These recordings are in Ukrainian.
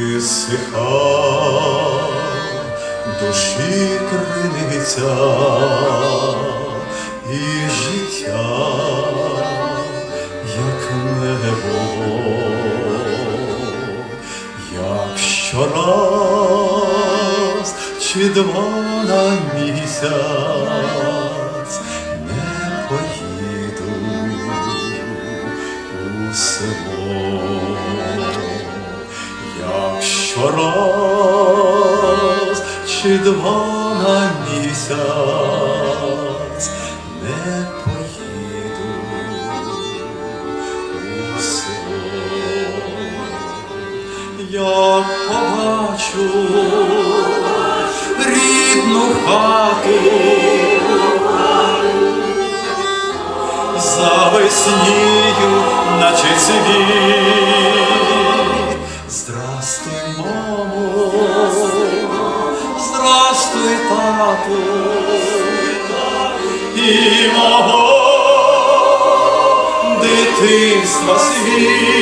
висихав, душі криниця і життя, як небо, як щораз чи два на місяць. Щораз чи місяць не поїду у село, як побачу рідну хату. Завеснію, наче цвіт. І мого дитинства світ.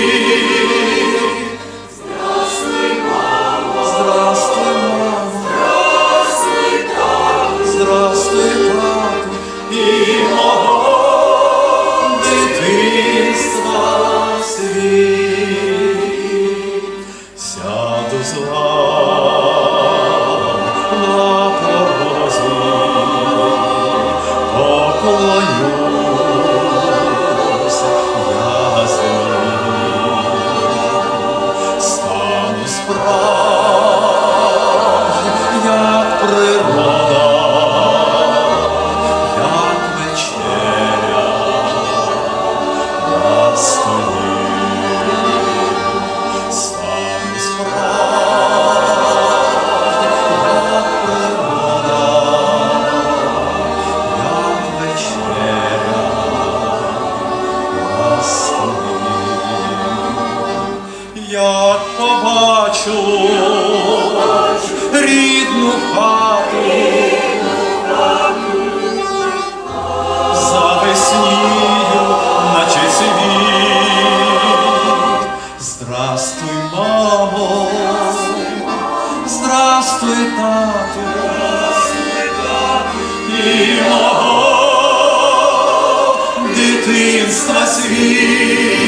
Дитинства світ.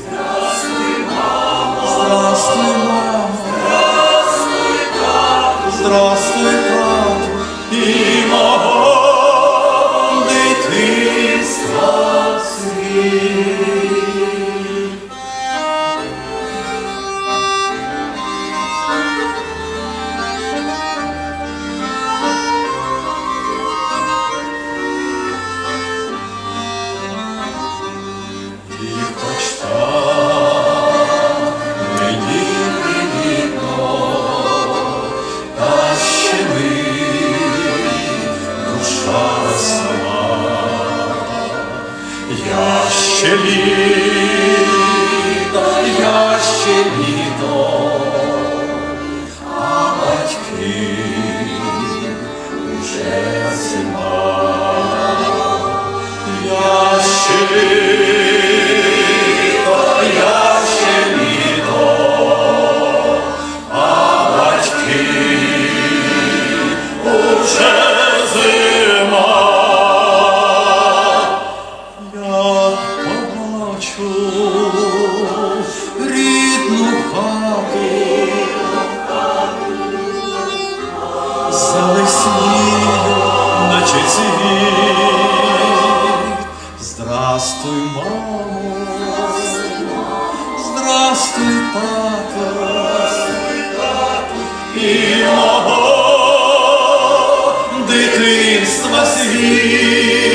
Здрастуй, мамо, Здравствуй тату, і мого дитинства світ. Я ще літо, я ще літо, тато, тату і мого дитинства світ.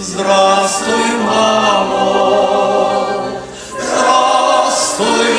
Здрастуй, мамо, здрастуй,